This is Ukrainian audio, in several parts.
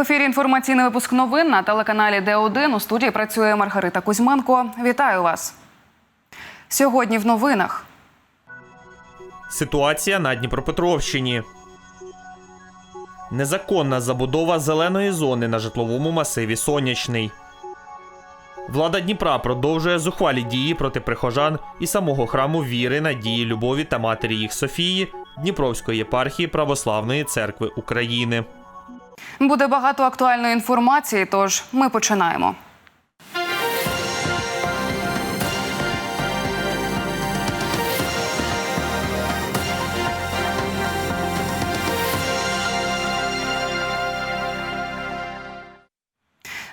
Ефірі інформаційний випуск новин на телеканалі Д1. У студії працює Маргарита Кузьменко. Вітаю вас. Сьогодні в новинах. Ситуація на Дніпропетровщині. Незаконна забудова зеленої зони на житловому масиві Сонячний. Влада Дніпра продовжує зухвалі дії проти прихожан і самого храму віри, надії, любові та матері їх Софії Дніпровської єпархії Православної церкви України. Буде багато актуальної інформації, тож ми починаємо.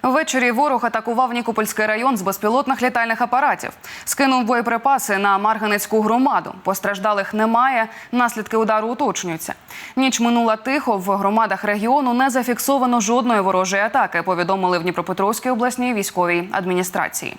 Ввечері ворог атакував Нікопольський район з безпілотних літальних апаратів. Скинув боєприпаси на Марганецьку громаду. Постраждалих немає. Наслідки удару уточнюються. Ніч минула тихо. В громадах регіону не зафіксовано жодної ворожої атаки. Повідомили в Дніпропетровській обласній військовій адміністрації.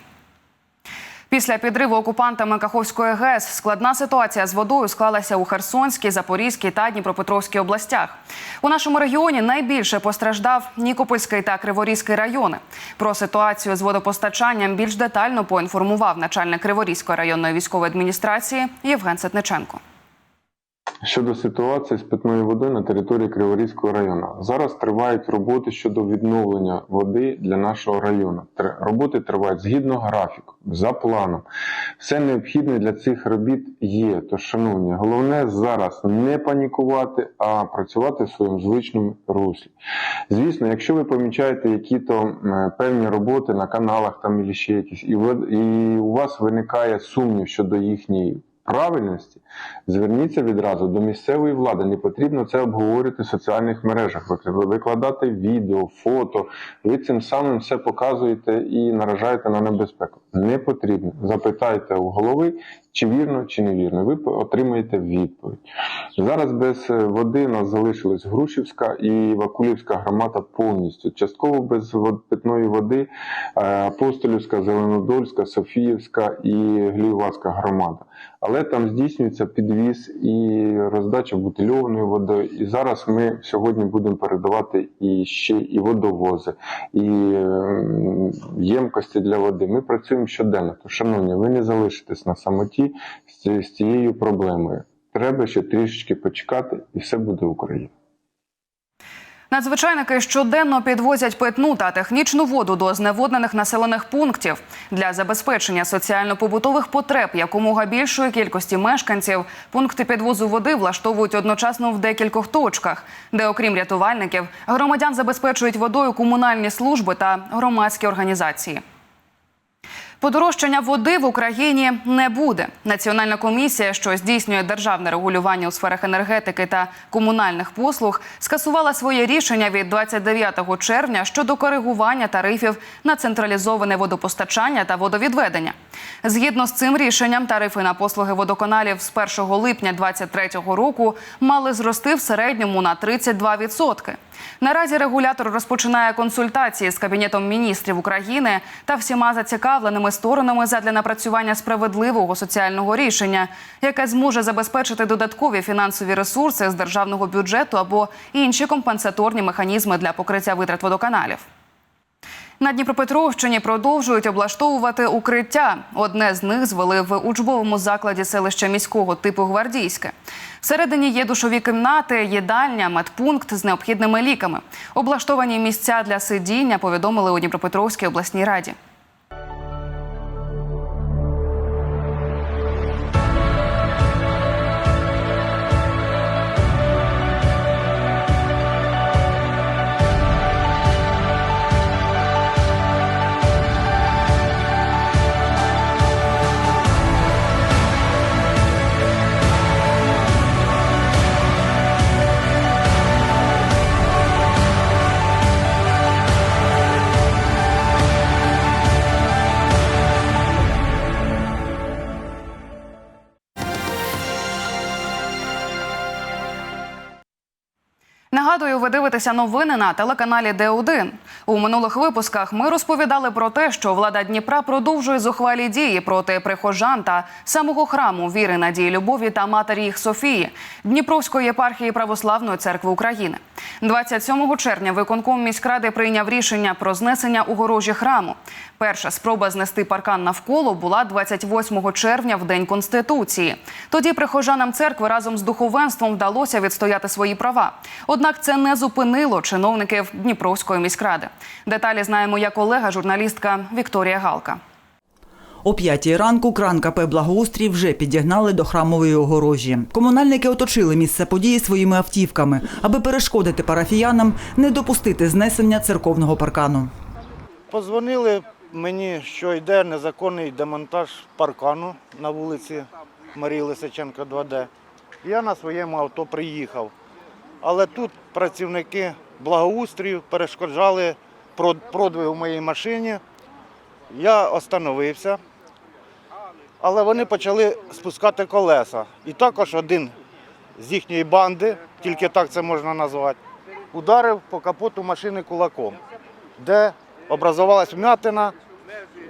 Після підриву окупантами Каховської ГЕС складна ситуація з водою склалася у Херсонській, Запорізькій та Дніпропетровській областях. У нашому регіоні найбільше постраждав Нікопольський та Криворізький райони. Про ситуацію з водопостачанням більш детально поінформував начальник Криворізької районної військової адміністрації Євген Сетниченко. Щодо ситуації з питною водою на території Криворізького району, зараз тривають роботи щодо відновлення води для нашого району. Роботи тривають згідно графіку, за планом. Все необхідне для цих робіт є. Тож, шановні, головне зараз не панікувати, а працювати в своєму звичному руслі. Звісно, якщо ви помічаєте які-то певні роботи на каналах там і ще якісь, і у вас виникає сумнів щодо їхньої правильності, зверніться відразу до місцевої влади. Не потрібно це обговорювати в соціальних мережах, викладати відео, фото. Ви цим самим все показуєте і наражаєте на небезпеку. Не потрібно. Запитайте у голови, чи вірно, чи невірно. Ви отримаєте відповідь. Зараз без е, води нас залишилась Грушівська і Вакулівська громада повністю. Частково без питної води е, Апостолівська, Зеленодольська, Софіївська і Гліювацька громада. Але там здійснюється підвіз і роздача бутильованої води. І зараз ми сьогодні будемо передавати і ще і водовози, і ємкості для води. Ми працюємо щоденно. То, шановні, ви не залишитесь на самоті з з цією проблемою. Треба ще трішечки почекати, і все буде Україна. Надзвичайники щоденно підвозять питну та технічну воду до зневоднених населених пунктів для забезпечення соціально-побутових потреб якомога більшої кількості мешканців. Пункти підвозу води влаштовують одночасно в декількох точках, де, окрім рятувальників, громадян забезпечують водою комунальні служби та громадські організації. Подорожчання води в Україні не буде. Національна комісія, що здійснює державне регулювання у сферах енергетики та комунальних послуг, скасувала своє рішення від 29 червня щодо коригування тарифів на централізоване водопостачання та водовідведення. Згідно з цим рішенням, тарифи на послуги водоканалів з 1 липня 2023 року мали зрости в середньому на 32%. Наразі регулятор розпочинає консультації з кабінетом міністрів України та всіма зацікавленими сторонами задля напрацювання справедливого соціального рішення, яке зможе забезпечити додаткові фінансові ресурси з державного бюджету або інші компенсаторні механізми для покриття витрат водоканалів. На Дніпропетровщині продовжують облаштовувати укриття. Одне з них звели в учбовому закладі селища міського типу Гвардійське. Всередині є душові кімнати, їдальня, медпункт з необхідними ліками. Облаштовані місця для сидіння повідомили у Дніпропетровській обласній раді. Нагадую, ви дивитеся новини на телеканалі Д1. У минулих випусках ми розповідали про те, що влада Дніпра продовжує зухвалі дії проти прихожан та самого храму віри, надії, любові та матері їх Софії Дніпровської єпархії Православної церкви України. 27 червня виконком міськради прийняв рішення про знесення огорожі храму. Перша спроба знести паркан навколо була 28 червня в день конституції. Тоді прихожанам церкви разом з духовенством вдалося відстояти свої права. Однак це не зупинило чиновників Дніпровської міськради. Деталі знає моя колега, журналістка Вікторія Галка. О п'ятій ранку кран КП «Благоустрій» вже підігнали до храмової огорожі. Комунальники оточили місце події своїми автівками, аби перешкодити парафіянам не допустити знесення церковного паркану. Позвонили мені, що йде незаконний демонтаж паркану на вулиці Марії Лисиченка 2D. Я на своєму авто приїхав. Але тут працівники благоустрію перешкоджали прод- продвигу моїй машині. Я остановився, але вони почали спускати колеса. І також один з їхньої банди, тільки так це можна назвати, ударив по капоту машини кулаком, де образувалась вмятина.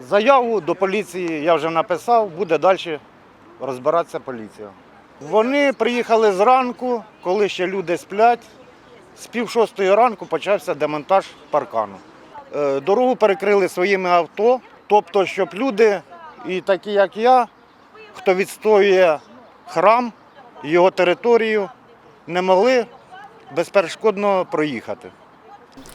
Заяву до поліції я вже написав, буде далі розбиратися поліція. Вони приїхали зранку, коли ще люди сплять. З пів шостої ранку почався демонтаж паркану. Е, Дорогу перекрили своїми авто, тобто, щоб люди, і такі як я, хто відстоює храм, його територію, не могли безперешкодно проїхати.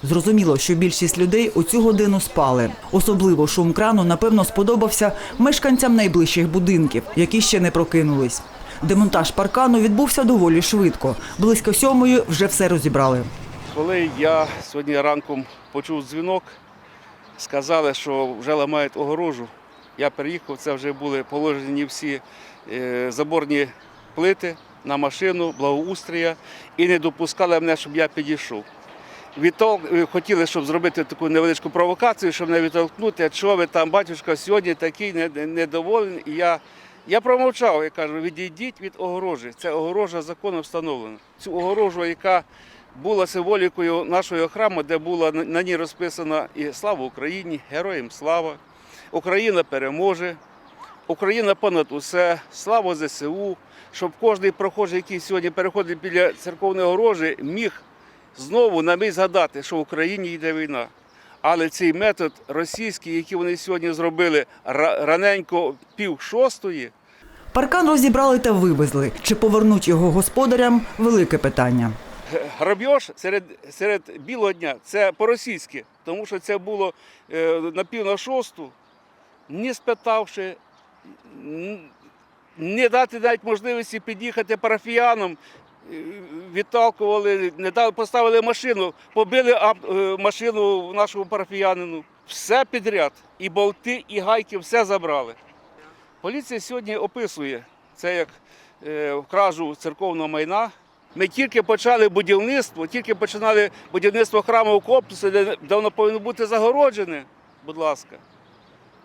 Зрозуміло, що більшість людей у цю годину спали. Особливо шум крану, напевно, сподобався мешканцям найближчих будинків, які ще не прокинулись. Демонтаж паркану відбувся доволі швидко. Близько сьомої вже все розібрали. Коли я сьогодні ранком почув дзвінок, сказали, що вже ламають огорожу. Я приїхав, це вже були положені всі е, заборні плити на машину, благоустрія, і не допускали мене, щоб я підійшов. Відтол е, хотіли, щоб зробити таку невеличку провокацію, щоб мене відтолкнути, що ви там, батюшка, сьогодні такий не- не- недоволений. І я, я промовчав, я кажу, відійдіть від огорожі. Це огорожа законом встановлена. Цю огорожу, яка була символікою нашого храму, де було на- ній розписано і слава Україні, героям слава, Україна переможе, Україна понад усе, слава ЗСУ, щоб кожен прохожий, який сьогодні переходить біля церковної огорожі, міг знову на мить згадати, що в Україні йде війна. Але цей метод російський, який вони сьогодні зробили раненько пів шостої, Паркан розібрали та вивезли. Чи повернуть його господарям – велике питання. грабіж серед, серед білого дня це по-російськи, тому що це було е, на пів на шосту, не спитавши, не дати навіть можливості під'їхати парафіянам, відталкували, не дали, поставили машину, побили е, машину нашому парафіянину. Все підряд. І болти, і гайки, все забрали. Поліція сьогодні описує це як е, кражу церковного майна. Ми тільки почали будівництво, тільки починали будівництво храмового комплексу, де воно повинно бути загороджене, будь ласка.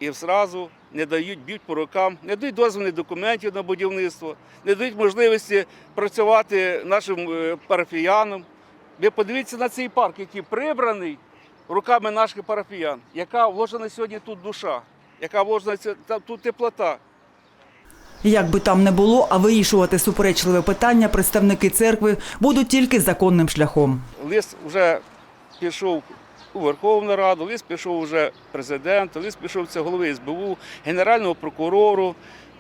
І зразу не дають б'ють по рукам, не дають дозвільних документів на будівництво, не дають можливості працювати нашим е, парафіянам. Ви подивіться на цей парк, який прибраний руками наших парафіян, яка вложена сьогодні тут душа, яка вложена тут теплота. Як би там не було, а вирішувати суперечливе питання представники церкви будуть тільки законним шляхом. Лист вже пішов у Верховну Раду, лист пішов вже президенту, лист пішов це голови СБУ, Генеральному прокурору,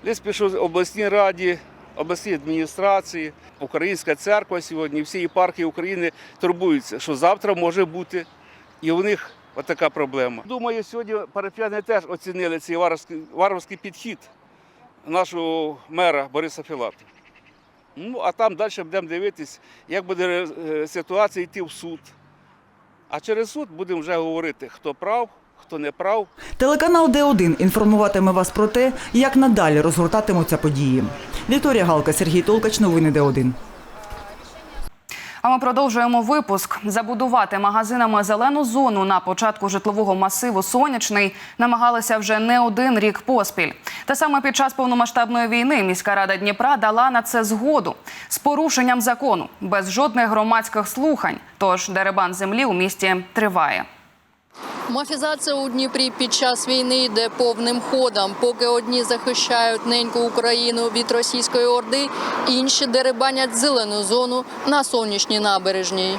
лист пішов обласній раді, обласній адміністрації. Українська церква сьогодні, всі єпархії України турбуються, що завтра може бути і у них отака проблема. Думаю, сьогодні парафіяни теж оцінили цей варварський, варварський підхід нашого мера Бориса Філата. Ну, а там далі будемо дивитись, як буде е, ситуація йти в суд. А через суд будемо вже говорити, хто прав, хто не прав. Телеканал Д1 інформуватиме вас про те, як надалі розгортатимуться події. Вікторія Галка, Сергій Толкач, новини Д1. А ми продовжуємо випуск. Забудувати магазинами зелену зону на початку житлового масиву Сонячний намагалися вже не один рік поспіль. Та саме під час повномасштабної війни міська рада Дніпра дала на це згоду з порушенням закону, без жодних громадських слухань. Тож деребан землі у місті триває. Мафізація у Дніпрі під час війни йде повним ходом. Поки одні захищають неньку Україну від російської орди, інші деребанять зелену зону на сонячній набережній.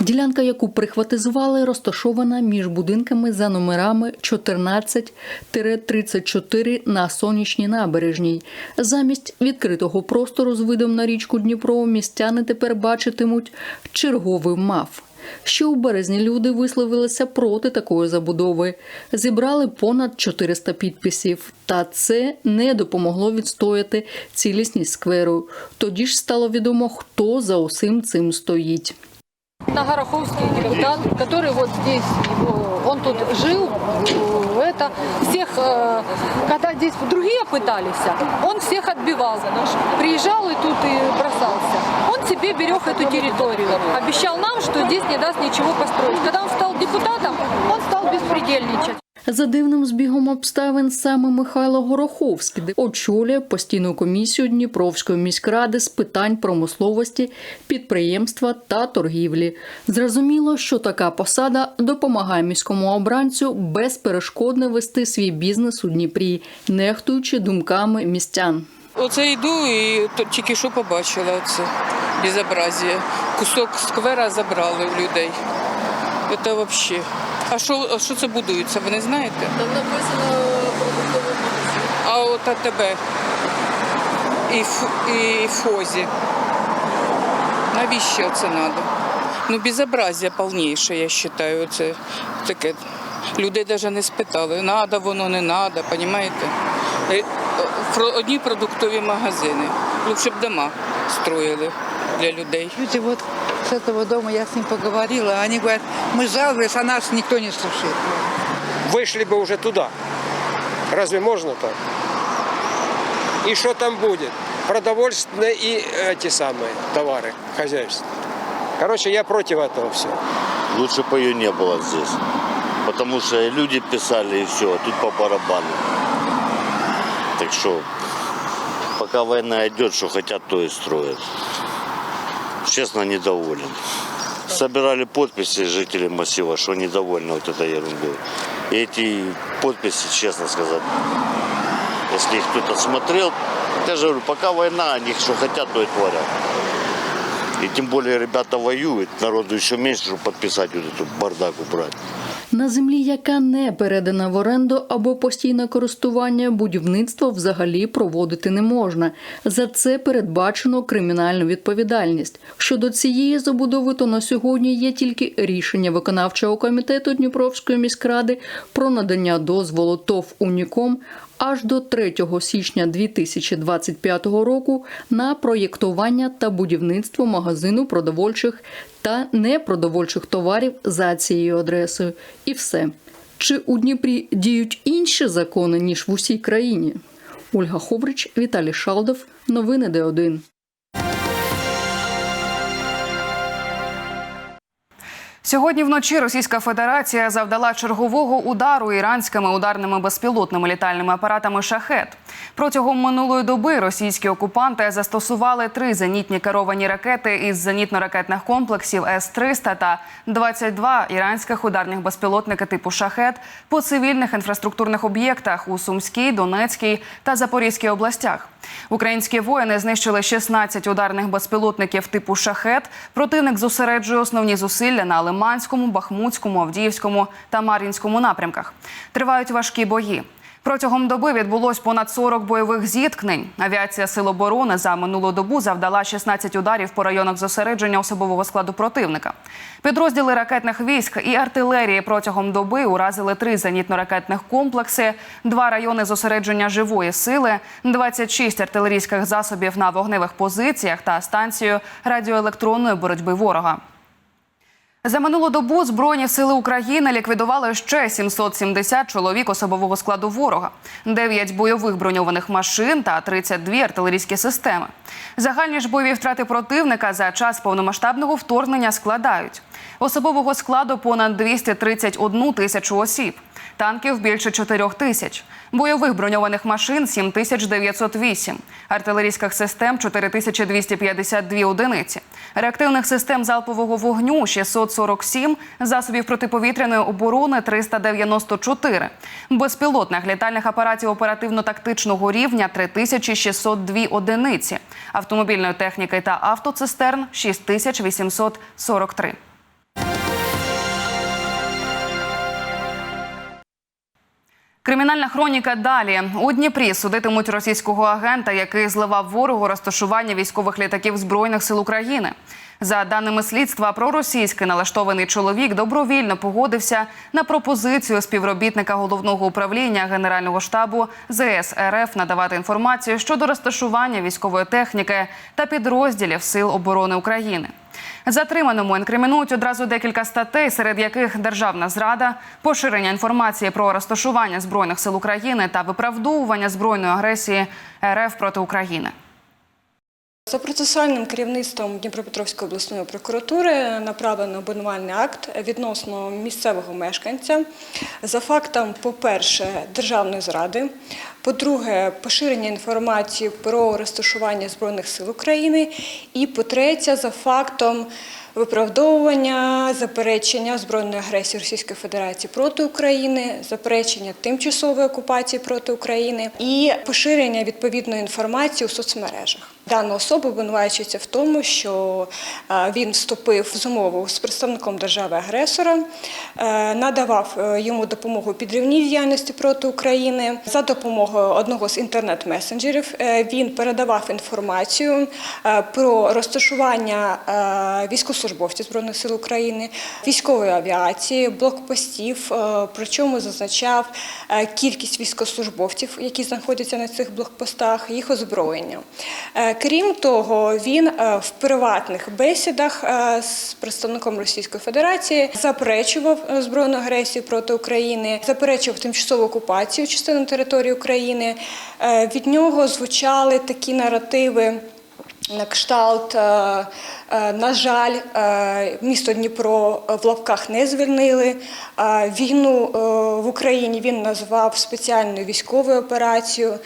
Ділянка, яку прихватизували, розташована між будинками за номерами 14-34 на сонячній набережній. Замість відкритого простору з видом на річку Дніпро містяни тепер бачитимуть черговий маф. Ще у березні люди висловилися проти такої забудови. Зібрали понад 400 підписів. Та це не допомогло відстояти цілісність скверу. Тоді ж стало відомо, хто за усім цим стоїть. на Гороховский депутат, который вот здесь, его- он тут жил, э, это всех, э, когда здесь другие пытались, он всех отбивал. Приезжал и тут и бросался. Он себе берег эту территорию, обещал нам, что здесь не даст ничего построить. Когда он стал депутатом, он стал беспредельничать. За дивним збігом обставин саме Михайло Гороховський очолює постійну комісію Дніпровської міськради з питань промисловості, підприємства та торгівлі. Зрозуміло, що така посада допомагає міському обранцю безперешкодно вести свій бізнес у Дніпрі, нехтуючи думками містян. Оце йду і тільки що побачила це безобразие. Кусок сквера забрали у людей. Це взагалі. А що, а що це будується, ви не знаєте? Там написано продуктовий магазин. А от АТБ і, Ф- і ФОЗі. Навіщо це треба? Ну, безобразие повніше, я вважаю, це таке. Людей навіть не спитали, надо воно, не надо, розумієте? Про одні продуктові магазини. Лучше б дома строїли для людей. Люди вот с этого дома, я с ним поговорила, они говорят, мы жалуемся, а нас никто не слушает. вышли бы уже туда. Разве можно так? И что там будет? Продовольственные и эти самые товары хозяйственные. Короче, я против этого всего. Лучше бы ее не было здесь. Потому что и люди писали, и все, а тут по барабану. Так что, пока война идет, что хотят, то и строят. Честно, недоволен. Собирали подписи жители массива, что недовольны вот этой ерундой. И эти подписи, честно сказать, если их кто-то смотрел, я же говорю, пока война, они что хотят, то и творят. И тем более ребята воюют, народу еще меньше, чтобы подписать вот эту бардак убрать. На землі, яка не передана в оренду або постійне користування, будівництво взагалі проводити не можна. За це передбачено кримінальну відповідальність. Щодо цієї забудови, то на сьогодні є тільки рішення виконавчого комітету Дніпровської міськради про надання дозволу ТОВ Уніком аж до 3 січня 2025 року на проєктування та будівництво магазину продовольчих та непродовольчих товарів за цією адресою. І все. Чи у Дніпрі діють інші закони, ніж в усій країні? Ольга Ховрич, Віталій Шалдов. Новини Д1. Сьогодні вночі Російська Федерація завдала чергового удару іранськими ударними безпілотними літальними апаратами Шахет. Протягом минулої доби російські окупанти застосували три зенітні керовані ракети із зенітно-ракетних комплексів С-300 та 22 іранських ударних безпілотники типу Шахет по цивільних інфраструктурних об'єктах у Сумській, Донецькій та Запорізькій областях. Українські воїни знищили 16 ударних безпілотників типу Шахет. Противник зосереджує основні зусилля на Лиманському, Бахмутському, Авдіївському та Мар'їнському напрямках. Тривають важкі бої. Протягом доби відбулось понад 40 бойових зіткнень. Авіація Сил оборони за минулу добу завдала 16 ударів по районах зосередження особового складу противника. Підрозділи ракетних військ і артилерії протягом доби уразили три зенітно-ракетних комплекси, два райони зосередження живої сили, 26 артилерійських засобів на вогневих позиціях та станцію радіоелектронної боротьби ворога. За минулу добу Збройні сили України ліквідували ще 770 чоловік особового складу ворога, 9 бойових броньованих машин та 32 артилерійські системи. Загальні ж бойові втрати противника за час повномасштабного вторгнення складають особового складу понад 231 тисячу осіб, танків більше 4 тисяч, бойових броньованих машин 7908, артилерійських систем 4252 одиниці, реактивних систем залпового вогню 647, засобів протиповітряної оборони 394, безпілотних літальних апаратів оперативно-тактичного рівня 3602 одиниці, автомобільної техніки та автоцистерн 6843. Кримінальна хроніка далі у Дніпрі судитимуть російського агента, який зливав ворогу розташування військових літаків збройних сил України. За даними слідства, проросійський налаштований чоловік добровільно погодився на пропозицію співробітника головного управління Генерального штабу ЗС РФ надавати інформацію щодо розташування військової техніки та підрозділів Сил оборони України. Затриманому інкримінують одразу декілька статей, серед яких державна зрада, поширення інформації про розташування збройних сил України та виправдовування збройної агресії РФ проти України. За процесуальним керівництвом Дніпропетровської обласної прокуратури направлено обвинувальний акт відносно місцевого мешканця за фактом, по-перше, державної зради, по-друге, поширення інформації про розташування Збройних сил України, і по-третє, за фактом виправдовування, заперечення збройної агресії Російської Федерації проти України, заперечення тимчасової окупації проти України і поширення відповідної інформації у соцмережах. Дана особа обвинувачується в тому, що е, він вступив в змову з представником держави-агресора, е, надавав е, йому допомогу підривній діяльності проти України. За допомогою одного з інтернет-месенджерів він передавав інформацію про розташування військовослужбовців Збройних сил України, військової авіації, блокпостів, причому зазначав кількість військовослужбовців, які знаходяться на цих блокпостах, їх озброєння. Крім того, він е, в приватних бесідах е, з представником Російської Федерації заперечував е, збройну агресію проти України, заперечував тимчасову окупацію частини території України. Від нього звучали такі наративи. На кшталт, на жаль, місто Дніпро в лапках не звільнили. Війну в Україні він назвав спеціальною військовою операцією.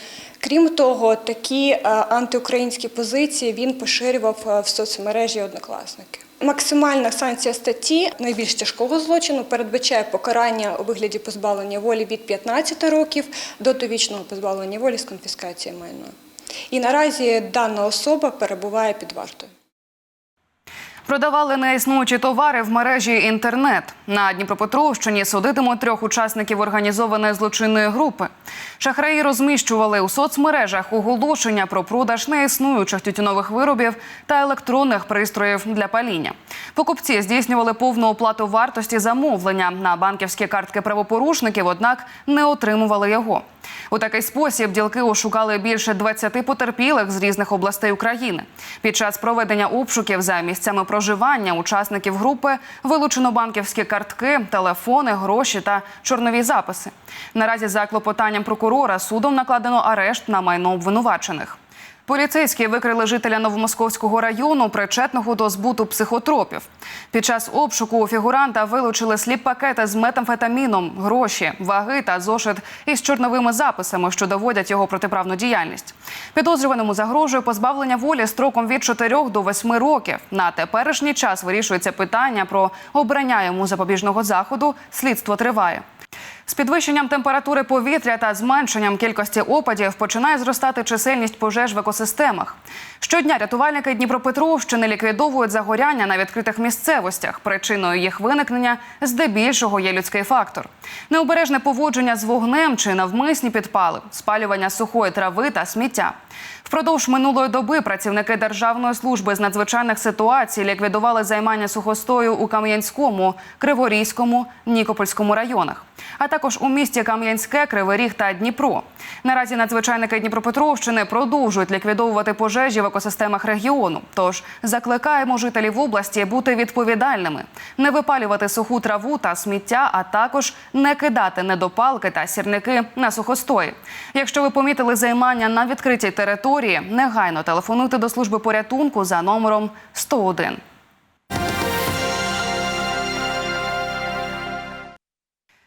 Крім того, такі е, антиукраїнські позиції він поширював е, в соцмережі однокласники. Максимальна санкція статті найбільш тяжкого злочину передбачає покарання у вигляді позбавлення волі від 15 років до довічного позбавлення волі з конфіскацією майна. І наразі дана особа перебуває під вартою. Продавали неіснуючі товари в мережі інтернет. На Дніпропетровщині судитимуть трьох учасників організованої злочинної групи. Шахраї розміщували у соцмережах оголошення про продаж неіснуючих тютюнових виробів та електронних пристроїв для паління. Покупці здійснювали повну оплату вартості замовлення на банківські картки правопорушників, однак не отримували його. У такий спосіб ділки ошукали більше 20 потерпілих з різних областей України. Під час проведення обшуків за місцями проживання учасників групи вилучено банківські картки, телефони, гроші та чорнові записи. Наразі за клопотанням прокурора судом накладено арешт на майно обвинувачених. Поліцейські викрили жителя Новомосковського району, причетного до збуту психотропів. Під час обшуку у фігуранта вилучили сліп-пакети з метамфетаміном, гроші, ваги та зошит із чорновими записами, що доводять його протиправну діяльність. Підозрюваному загрожує позбавлення волі строком від 4 до 8 років. На теперішній час вирішується питання про обрання йому запобіжного заходу. Слідство триває. З підвищенням температури повітря та зменшенням кількості опадів починає зростати чисельність пожеж в екосистемах. Щодня рятувальники Дніпропетровщини ліквідовують загоряння на відкритих місцевостях. Причиною їх виникнення здебільшого є людський фактор. Необережне поводження з вогнем чи навмисні підпали, спалювання сухої трави та сміття. Впродовж минулої доби працівники Державної служби з надзвичайних ситуацій ліквідували займання сухостою у Кам'янському, Криворізькому, Нікопольському районах, а також у місті Кам'янське, Кривий Ріг та Дніпро. Наразі надзвичайники Дніпропетровщини продовжують ліквідовувати пожежі в екосистемах регіону. Тож закликаємо жителів області бути відповідальними, не випалювати суху траву та сміття, а також не кидати недопалки та сірники на сухостої. Якщо ви помітили займання на відкритій території, негайно телефонуйте до служби порятунку за номером 101.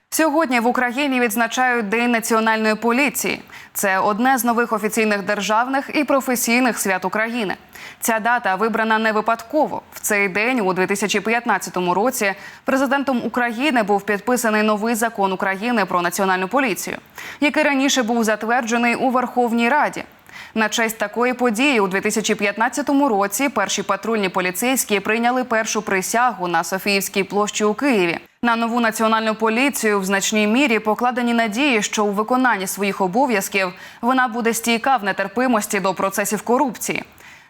Сьогодні в Україні відзначають День національної поліції. Це одне з нових офіційних державних і професійних свят України. Ця дата вибрана не випадково. В цей день, у 2015 році, президентом України був підписаний новий закон України про національну поліцію, який раніше був затверджений у Верховній Раді. На честь такої події у 2015 році перші патрульні поліцейські прийняли першу присягу на Софіївській площі у Києві. На нову національну поліцію в значній мірі покладені надії, що у виконанні своїх обов'язків вона буде стійка в нетерпимості до процесів корупції,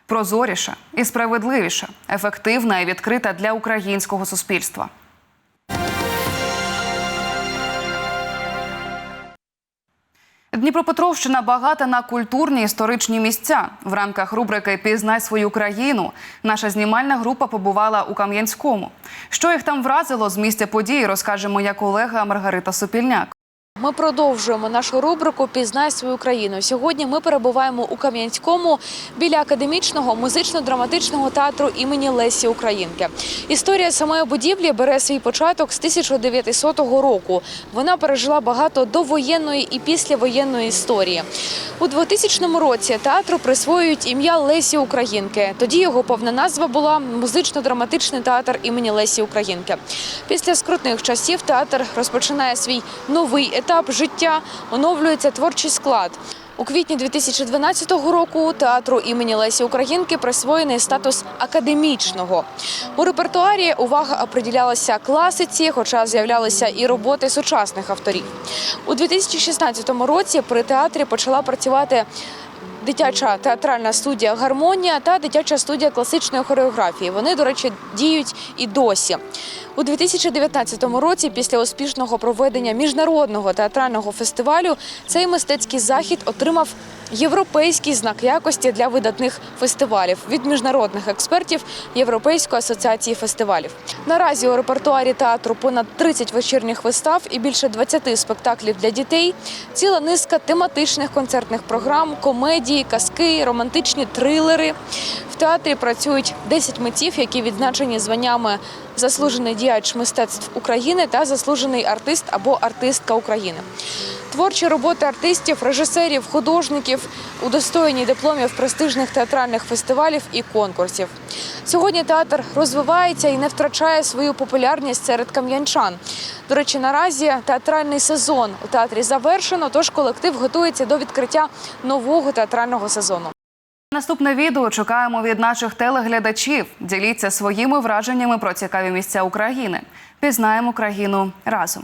прозоріша і справедливіша, ефективна і відкрита для українського суспільства. Дніпропетровщина багата на культурні історичні місця. В рамках рубрики Пізнай свою країну наша знімальна група побувала у Кам'янському. Що їх там вразило з місця події, розкаже моя колега Маргарита Супільняк. Ми продовжуємо нашу рубрику Пізнай свою країну. Сьогодні ми перебуваємо у Кам'янському біля академічного музично-драматичного театру імені Лесі Українки. Історія самої будівлі бере свій початок з 1900 року. Вона пережила багато довоєнної і післявоєнної історії. У 2000 році театру присвоюють ім'я Лесі Українки. Тоді його повна назва була музично-драматичний театр імені Лесі Українки. Після скрутних часів театр розпочинає свій новий етап життя, оновлюється творчий склад. У квітні 2012 року театру імені Лесі Українки присвоєний статус академічного. У репертуарі увага приділялася класиці, хоча з'являлися і роботи сучасних авторів. У 2016 році при театрі почала працювати дитяча театральна студія Гармонія та дитяча студія класичної хореографії. Вони, до речі, діють і досі. У 2019 році, після успішного проведення міжнародного театрального фестивалю, цей мистецький захід отримав європейський знак якості для видатних фестивалів від міжнародних експертів Європейської асоціації фестивалів. Наразі у репертуарі театру понад 30 вечірніх вистав і більше 20 спектаклів для дітей, ціла низка тематичних концертних програм, комедії, казки, романтичні трилери. В театрі працюють 10 митців, які відзначені званнями заслужений діяч мистецтв України та заслужений артист або артистка України. Творчі роботи артистів, режисерів, художників удостоєні дипломів престижних театральних фестивалів і конкурсів. Сьогодні театр розвивається і не втрачає свою популярність серед кам'янчан. До речі, наразі театральний сезон у театрі завершено, тож колектив готується до відкриття нового театрального сезону. Наступне відео чекаємо від наших телеглядачів. Діліться своїми враженнями про цікаві місця України. Пізнаємо країну разом.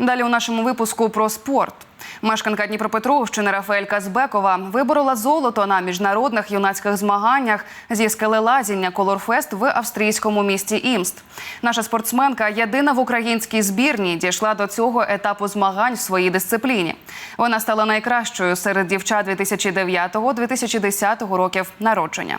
Далі у нашому випуску про спорт. Мешканка Дніпропетровщини Рафаель Казбекова виборола золото на міжнародних юнацьких змаганнях зі скелелазіння Колорфест в австрійському місті Імст. Наша спортсменка єдина в українській збірні дійшла до цього етапу змагань в своїй дисципліні. Вона стала найкращою серед дівчат 2009-2010 років народження.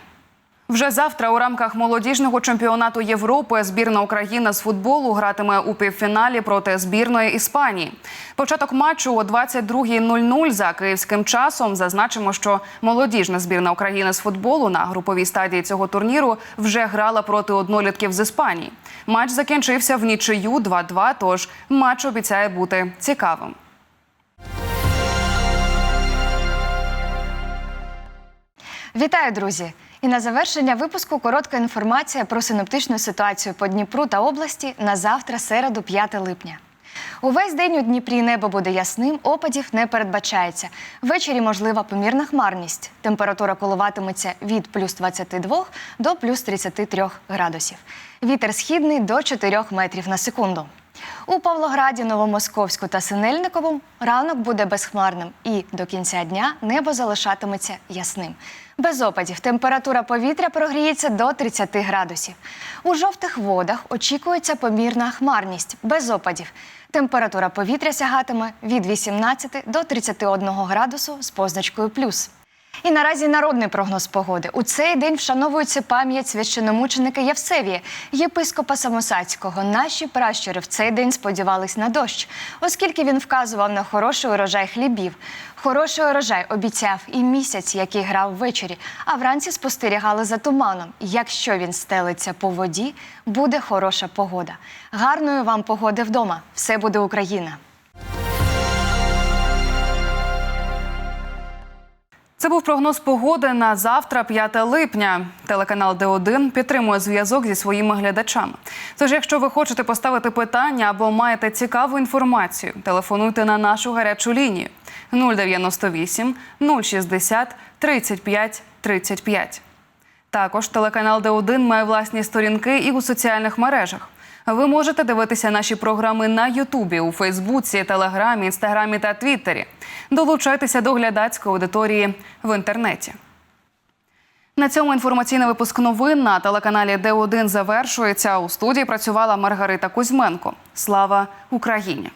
Вже завтра у рамках молодіжного чемпіонату Європи збірна України з футболу гратиме у півфіналі проти збірної Іспанії. Початок матчу о 22.00 за київським часом. Зазначимо, що молодіжна збірна України з футболу на груповій стадії цього турніру вже грала проти однолітків з Іспанії. Матч закінчився в нічию 2-2, Тож матч обіцяє бути цікавим. Вітаю, друзі! І на завершення випуску коротка інформація про синоптичну ситуацію по Дніпру та області на завтра, середу, 5 липня. Увесь день у Дніпрі небо буде ясним, опадів не передбачається. Ввечері можлива помірна хмарність. Температура коливатиметься від плюс 22 до плюс 33 градусів. Вітер східний до 4 метрів на секунду. У Павлограді, Новомосковську та Синельниковому ранок буде безхмарним і до кінця дня небо залишатиметься ясним. Без опадів температура повітря прогріється до 30 градусів. У жовтих водах очікується помірна хмарність без опадів. Температура повітря сягатиме від 18 до 31 градусу з позначкою плюс. І наразі народний прогноз погоди. У цей день вшановується пам'ять священомученика Євсевія, єпископа Самосадського. Наші пращури в цей день сподівались на дощ, оскільки він вказував на хороший урожай хлібів. Хороший урожай обіцяв і місяць, який грав ввечері, а вранці спостерігали за туманом. Якщо він стелиться по воді, буде хороша погода. Гарної вам погоди вдома. Все буде Україна! Це був прогноз погоди на завтра, 5 липня. Телеканал Д1 підтримує зв'язок зі своїми глядачами. Тож, якщо ви хочете поставити питання або маєте цікаву інформацію, телефонуйте на нашу гарячу лінію 098 060 35 35. Також телеканал Д1 має власні сторінки і у соціальних мережах. Ви можете дивитися наші програми на Ютубі, у Фейсбуці, Телеграмі, Інстаграмі та Твіттері. Долучайтеся до глядацької аудиторії в інтернеті. На цьому інформаційний випуск новин на телеканалі Д1 завершується. У студії працювала Маргарита Кузьменко. Слава Україні!